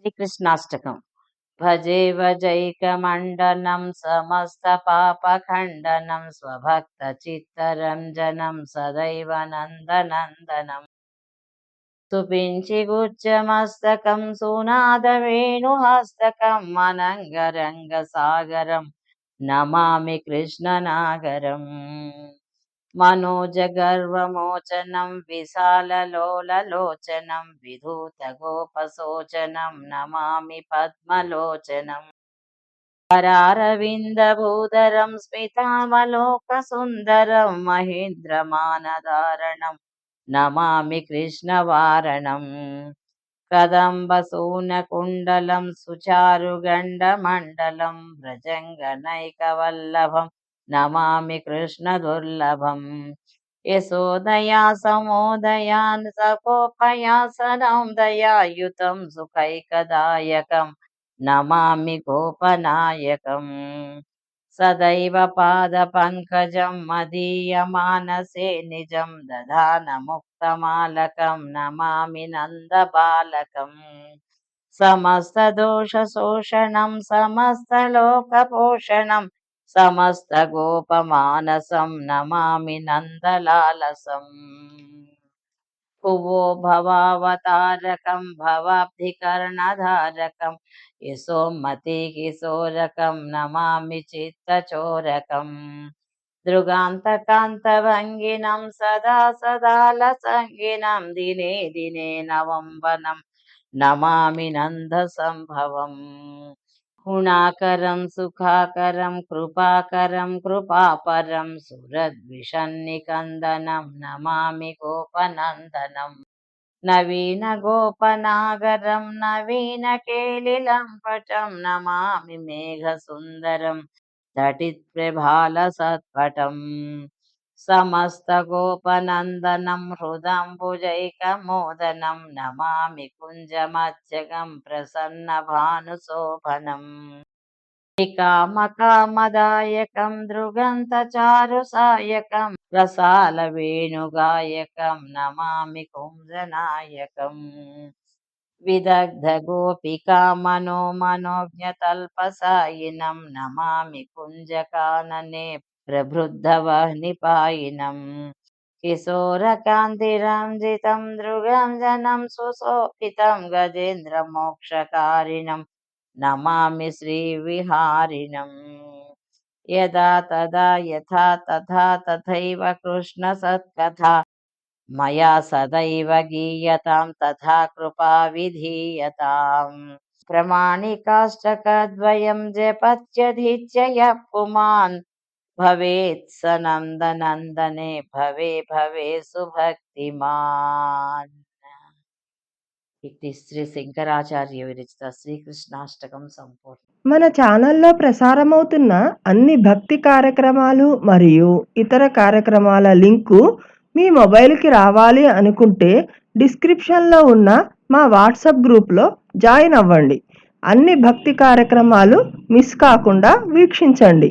శ్రీకృష్ణాష్టకం. భజే వజైకమండనం సమస్త పాపఖండనం స్వభక్త చిత్తరంజనం సదైవ నందనందనం. సుపించి గుచ్చమస్తకం సునాద వేణుహస్తకం అనంగరంగ సాగరం నమామి కృష్ణనాగరం. మనోజగర్వమోచనం విశాలలోలలోచనం విధూతగోపశోచనం నమామి పద్మలోచనం. పరారవిందభూధరం స్మితామలోకసుందరం మహేంద్రమానధారణం నమామి కృష్ణవారణం. కదంబసూనకుండలం సుచారుగండమండలం వ్రజంగనైకవల్లభం నమామి కృష్ణ దుర్లభం. యశోదయా సమోదయాన్ సకోపయాసనం దయాయుతం సుఖైకదాయకం నమామి గోపనాయకం. సదైవ పాద పాదపంకజం మదీయమానసే నిజం దధానముక్తమాలకం. నమామి నందబాలకం లోక పోషణం సమస్తగోపమానసం నమామి నందలాలసం భువో భవావతారకం భవాబ్ధికర్ణధారకం యశోమతి కిశోరకం నమామి చిత్తచోరకం దృగాంతకాంతభంగినం సదా సదాలసంగినం దినే దినే నవంబనం నమామి నందసంభవం గుణాకరం సుఖాకరం కృపాకరం కృపాపరం సురద్విషన్నికందనం నమామి గోపనందనం. నవీన గోపనాగరం నవీన కేలిలంపటం నమామి మేఘసుందరం తటిత్ప్రభాల సత్పటం. సమస్త గోపనందనం హృదంబుజైకమోదనం నమామి కుంజమత్యగం ప్రసన్న భానుశోభనం కామకామదాయకం దృగంతచారు సాయకం రసాల వేణుగాయకం నమామి కుంజనాయకం విదగ్ధ గోపికా మనో మనోజ్ఞతల్పసాయినం నమామి కుంజకాననే प्रबुद्धवह्निपायिनम् किशोरकान्तिरञ्जितं दृगञ्जनं सुशोभितं गजेन्द्रमोक्षकारिणं नमामि श्रीविहारिणम् यदा तदा यथा तथा तथैव कृष्णसत्कथा मया सदैव गीयतां तथा कृपा विधीयताम् प्रमाणिकाष्टकद्वयं जपत्यधीत्य यः पुमान् భవేత్ స నందనందనే భవే భవే సుభక్తిమాన్ ఇట్టి శ్రీ శంకరాచార్య విరచిత శ్రీకృష్ణాష్టకం సంపూర్ణ మన ఛానల్లో ప్రసారమవుతున్న అన్ని భక్తి కార్యక్రమాలు మరియు ఇతర కార్యక్రమాల లింకు మీ మొబైల్కి రావాలి అనుకుంటే డిస్క్రిప్షన్లో ఉన్న మా వాట్సాప్ గ్రూప్లో జాయిన్ అవ్వండి. అన్ని భక్తి కార్యక్రమాలు మిస్ కాకుండా వీక్షించండి.